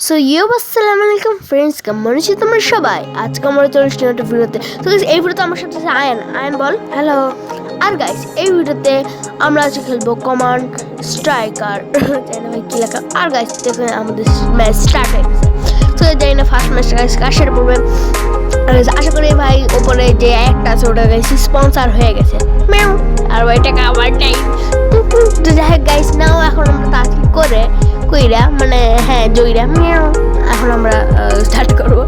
So you আসসালামু আলাইকুম friends কেমন আছো তোমরা সবাই। আজকে আমরা চলে এসেছি একটা ভিডিওতে। তো এই ভিডিওতে আমার সাথে আছে আয়ন। আয়ন বল। হ্যালো আর গাইস এই ভিডিওতে আমরা আজকে খেলব কমান্ড স্ট্রাইকার জানি না ভাই কী লেখা। আর গাইস দেখুন আমাদের ম্যাচ স্টার্ট হয়ে গেছে। তো জানি না ফার্স্ট ম্যাচ গাইস পড়বে। আর আশা করি ভাই ওপরে যে একটা আছে ওটা গাইস স্পন্সর হয়ে গেছে। ম্যাও আর ভাই টাকা আমার নেই তো যাই হোক গাইস নাও এখন আমরা তাড়াতাড়ি করে কইরা মানে হ্যাঁ জয়রা মিয়াও। এখন আমরা স্টার্ট করব।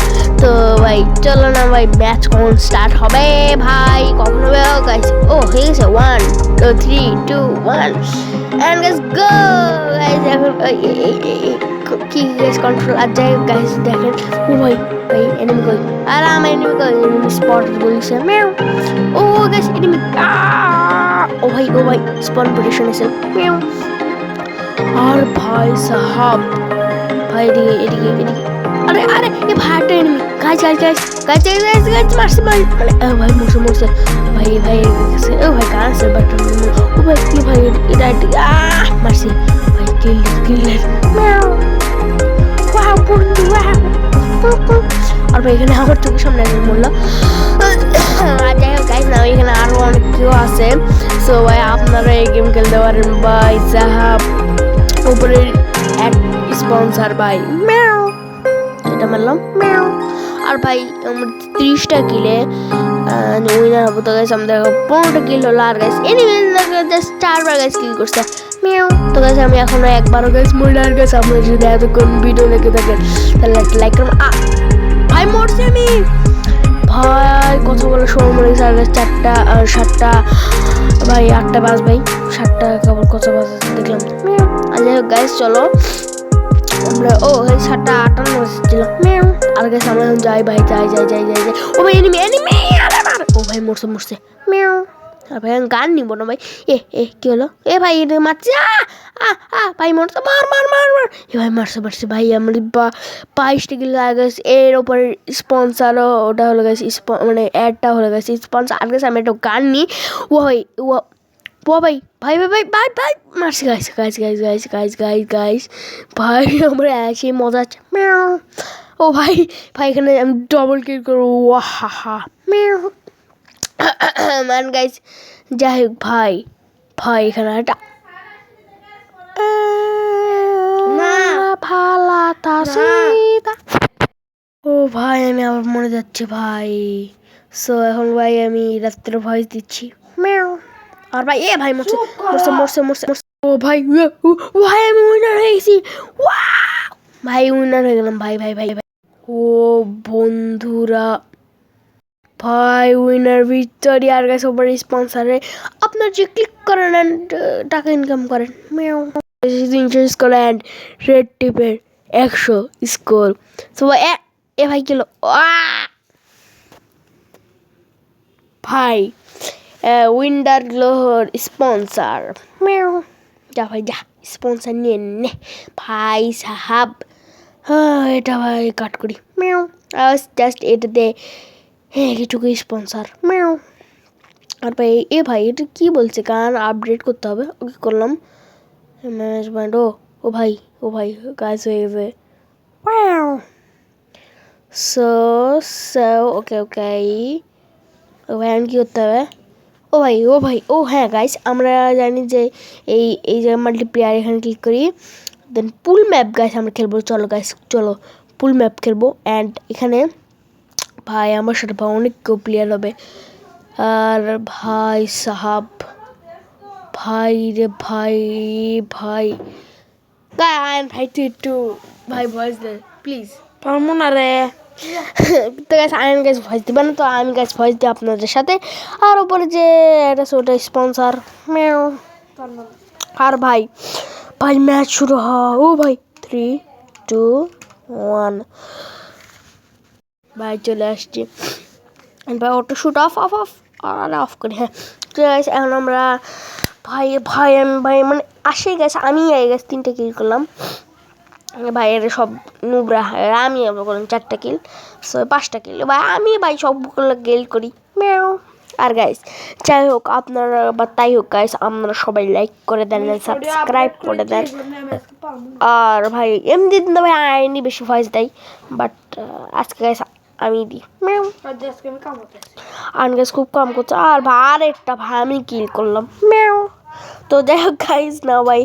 তো ভাই, চলো না ভাই ম্যাচ কখন স্টার্ট হবে ভাই? কখন হবে? গাইস ও, হয়ে গেছে one two three two one and guys go guys এখন কি গাইস কন্ট্রোল আর যাই গাইস দেখেন। ও, ভাই ভাই এনিমি কই? আর আমার এনিমি কই? এনিমি স্পট বলছে, মিয়াও। ও গাইস এনিমি ও, ভাই ও, ভাই স্পট পজিশন এসে মিয়াও। আর ভাই সাহাব ভাই এদিকে এদিকে এদিকে আরে আরে এ ভাইটা enemy guys guys guys guys guys guys guys মারছে ভাই মানে এ ভাই মরছে মরছে ভাই এ ভাই এসে ও ভাই কার আছে বাট ও ভাই কি ভাই এটা এটা আহ মারছে ভাই কিল কিল মিয়াও ওয়াও বন্ধু ওয়াও আর ভাই এখানে আমার চোখের সামনে একজন মরলো আর যাই হোক গাইস না এখানে আরও অনেক কেউ আছে সো ভাই আপনারা এই গেম খেলতে পারেন ভাই সাহাব উপরের এক স্পন্সার ভাই। ম্যাও এটা মারলাম। ম্যাও আর ভাই, আমার তিরিশটা কিলে উইনার হব তো গাইস আমাদের পনেরোটা কিল হলো। আর গাইস এনিওয়ে জাস্ট চারবার গাইস কিল করছে। ম্যাও তো গাইস আমি এখনও একবারও গাইস মহিলা আর গাইস যদি এতক্ষণ ভিডিও দেখে থাকেন, তাহলে একটা লাইক করুন। ভাই, মরছি আমি। ভাই কতগুলো সময় মরে গেছে আর গাইস চারটা সাতটা, ভাই, আটটা বাজ ভাই। সাতটা খবর কত বাজ দেখলাম। আর যাই হোক গাইস চলো। আমরা ও এই সাতটা আটান্ন ছিল আর গাইস আমরা এখন যাই ভাই যাই যাই যাই যাই যাই। ও ভাই এনিমি এনিমি ও ভাই মরছে মরছে। মিয়াও আর ভাই গান নিব না ভাই। এ এ কি হলো? এ ভাই এটা মারছে আ আ আ ভাই মরছে মার মার মার মার। এ ভাই মারছে মারছে ভাই আমার বা বাইশটা কিলো গেছে এর ওপরে স্পন্সারও ওটা হলো গেছে মানে অ্যাডটা হলো গেছে স্পন্সার আর গেছে আমি একটা গান নিই ও ভাই ও ও ভাই ভাই ভাই ভাই ভাই ভাই। মারছে guys guys guys guys guys guys guys ভাই আমরা এসে মজা আছে। ও ভাই ভাই এখানে আমি ডবল কিল করব। হা হা। মান গাইস যাই হোক ভাই ভাই এখানে একটা ও ভাই আমি আবার মরে যাচ্ছি ভাই। সো এখন ভাই আমি রাত্রে ভয়েস দিচ্ছি। মিয়াও। আর ভাই এ ভাই মরছে। কর। মরছে মরছে মরছে মরছে। ও ভাই ভাই আমি উইনার হয়ে গেছি! ভাই উইনার হয়ে গেলাম। ভাই ভাই ভাই ভাই। ও বন্ধুরা ভাই উইনার ভিক্টোরি আর গাছ ওপর স্পন্সারে আপনার যে ক্লিক করেন অ্যান্ড টাকা ইনকাম করেন। মিয়াও। তিনশো স্কোর অ্যান্ড রেড টিপের একশো স্কোর ভাই এ এ ভাই কিলো ভাই উইন্ডার গ্লোহর স্পন্সার মিয়াও যা ভাই যা স্পন্সার নিয়ে নে ভাই সাহাব হ্যাঁ এটা ভাই কাট করি মিয়াও জাস্ট এটাতে হ্যাঁ কিছুকে স্পন্সার মিয়াও আর ভাই এ ভাই এটা কি বলছে গান আপডেট করতে হবে ওকে করলাম ম্যানেজমেন্ট ও ও ভাই ও ভাই কাজ হয়ে গেছে মিয়াও সো সো ওকে ওকে ও ভাই আমি কী করতে হবে ও ভাই ও ভাই, ও হ্যাঁ গাইস আমরা জানি যে এই এই যে মাল্টিপ্লেয়ার এখানে ক্লিক করি দেন পুল ম্যাপ গাইস আমরা খেলব, চলো গাইস চলো পুল ম্যাপ খেলব অ্যান্ড এখানে ভাই আমার সাথে ভাই অনেক কেউ প্লেয়ার হবে। আর ভাই সাহাব, ভাই রে ভাই ভাই গান ভাই তুই একটু ভাই ভয়েস দে প্লিজ পারব না রে। তো গাছ আমি গাছ ভয়েস দিবে না তো আমি গাছ ভয়েস দিই আপনাদের সাথে। আর ওপরে যে আছে ওটা স্পন্সার মেও আর ভাই ভাই ম্যাচ শুরু হ। ও ভাই থ্রি টু ওয়ান ভাই চলে আসছি। ভাই auto shoot off off off আর অফ করি হ্যাঁ। তো guys, এখন আমরা ভাই ভাই আমি ভাই মানে আসে গেছে আমি এই গেছে তিনটে কিল করলাম। ভাই এর সব নুবরা আর আমি আবার করলাম চারটা কিল সো পাঁচটা কিল ভাই আমি ভাই সবগুলো গেল করি। ম্যাও। আর গাইস যাই হোক আপনারা বা তাই হোক গাইস আপনারা সবাই লাইক করে দেন সাবস্ক্রাইব করে দেন। আর ভাই এমনি দিন ভাই আইনি বেশি ভয়েস দেয় বাট আজকে গাইস আমি দিই ম্যাম আন গাইস খুব কম করছে। আর ভাই আর একটা ভাই আমি কিল করলাম। ম্যাও। তো যাই হোক গাইস না ভাই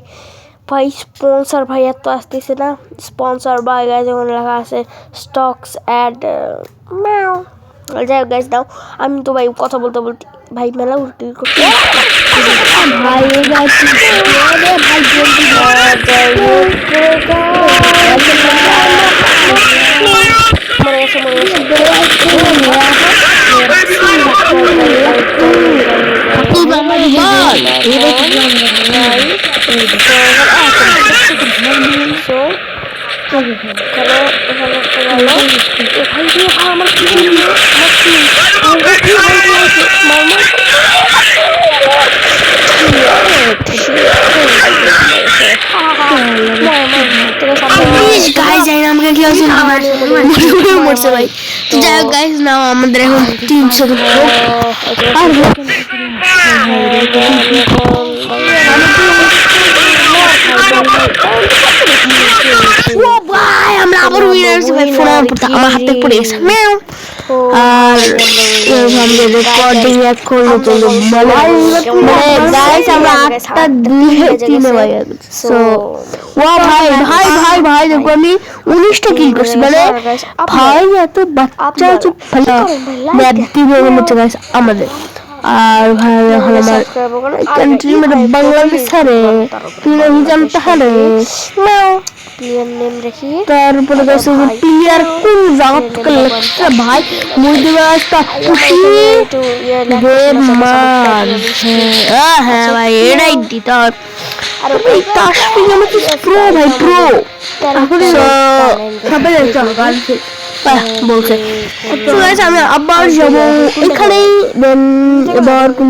ভাই স্পন্সর ভাই এত আসতেছে না। স্পন্সর বা গাইস ওখানে লেখা আছে স্টকস অ্যাড ম্যাও যাই হোক গাইস দাও আমি তো ভাই কথা বলতে বলতে ভাই মেলা উল্টি করতে ভাই গাইস ভাই জলদি যাই হোক মনে গেছে মনে গেছে এখানে এখান দিয়ে ভাই আমার কি আমার আমার মরছে ভাই তো যাই হোক নাও আমাদের এখন তিনশো আর ভাই হয়েছি ভাই ফোন আমার হাতে পড়ে গেছে ম্যাও আর আমাদের রেকর্ডিং এখন নতুন মানে গাইস আমরা আটটা দুই তিনে ভাই সো ভাই ভাই ভাই ভাই দেখো আমি উনিশটা কিল করছি মানে ভাই এত বাচ্চা চুপ ভালো ম্যাপ হচ্ছে গাইস আমাদের আর ভাই এখন আমার কান্ট্রি মানে বাংলাদেশ হারে প্লেয়ার নেম রেখে তারপরে গেছে যে প্লেয়ার কোন জায়গা থেকে ভাই মুদি রাস্তা খুশি দের মান হ্যাঁ হ্যাঁ ভাই এটাই দিতে হবে আর এই কাশ্মীর আমি তো প্রো ভাই প্রো সবাই বলছে। তো গাইস আমি আবার যাব। এখানেই দেন এবার কোন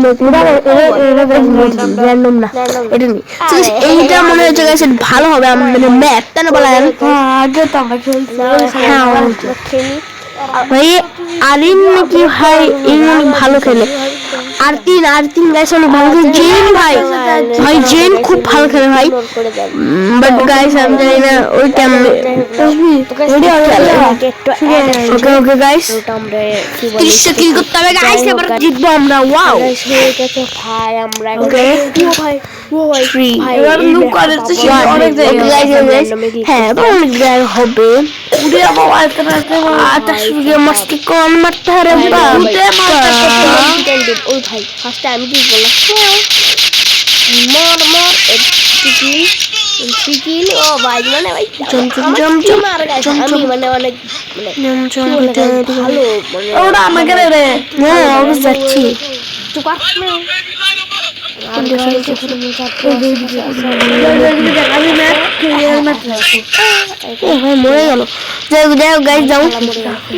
র্যান্ডম না। এটা নেই তো এইটা মনে হচ্ছে গাইস ভালো হবে আমাদের ম্যাথ তাই না বলা আগে তো আমরা হ্যাঁ ভাই আলিন নাকি ভাই ইংল্যান্ড ভালো খেলে। আর তিন আর তিন গাইস অনেক ভালো খেলে জেন ভাই। ভাই জেন খুব ভালো খেলে ভাই। বাট গাইস আমি জানি না ওই কেমন ওকে ওকে গাইস তিরিশটা কিল করতে হবে গাইস এবার জিতবো আমরা ওয়াও ভাই আমরা এখন- ও ভাই ও ভাই Three. ভাই, এবার এই look দেখো, করে তো সে বাবা, অনেক ভাই, জায়গায় ভাই, guys, guys, randomly click হ্যাঁ হবে। উড়ে বাবা এত রাতে আটা সুগে মাস্তি কোন মারতে হারে ভাই, ফার্স্টে আমি কি বললাম মর মর চিকেন চিকেন ও ভাই মানে ভাই চম আর guys, চম আমি। মানে অনেক মানে চম guys, ভালো মানে ওরা আমাকে রে রে হ্যাঁ আমি যাচ্ছি চুপ কর না। আর ও ভাই মরে গেল যাই হোক যাই হোক গাইজ যাও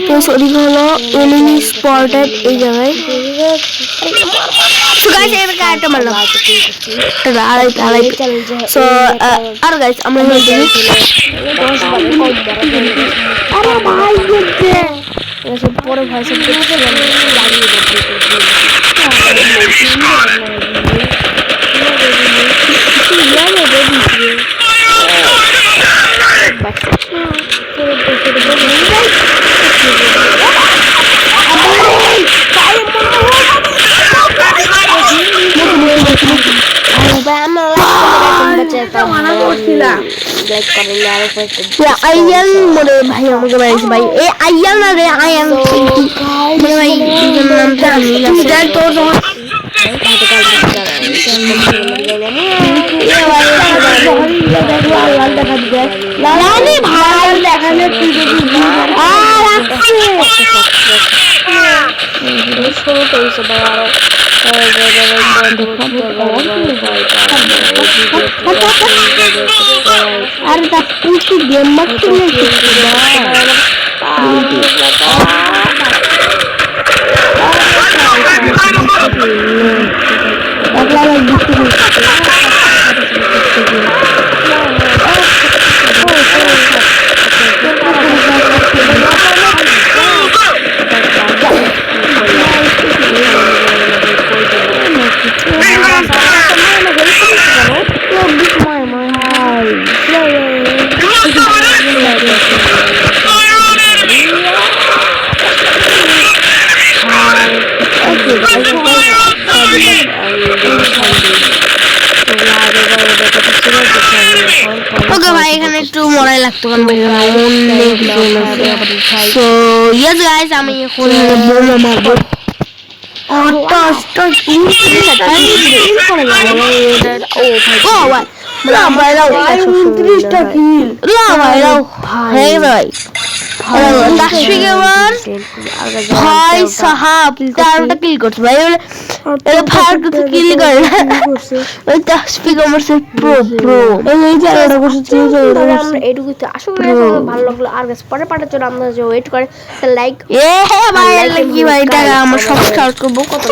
তো শরীর হলো এনিমি স্পটেড এই জায়গায় তো গাইজ এবার গাড়িটা মারলাম একটা আড়াইটা আড়াইটা সো আর গাইজ আমরা হেঁটে দিই আরে ভাই দেখতে এসব পরে ভাই সব দেখছিলাম লাগিয়ে আইয়ান মরে ভাই আমাকে বাড়িছে ভাই এ আইয়ান না রে আইয়ান ভাই নামটা আমি তুই তোর দেখালে তুই যদি আর আসছে মরাই লাগতো কারণ ভাই অনেক সো ইয়েস গাইস আমি এখন বোমা মারবো টস টস ও ভাই না ভাই দাও উনত্রিশটা ভাই দাও ভাই তাসফিক এবার ভাই সাহাব তেরোটা কিল করছে ভাই এবারে এটা কিল করে। ওই তাসফিক আমার সে প্রো প্রো এই তেরোটা করছে তুই তেরোটা তাহলে করছে। আমরা এইটুকু আপনাদের ভালো লাগল। আর গাছ পরে পাঠার জন্য আমরা যে ওয়েট করে। লাইক এ ভাই লাগি ভাই টাকা আমার সব সার্চ করব। কত.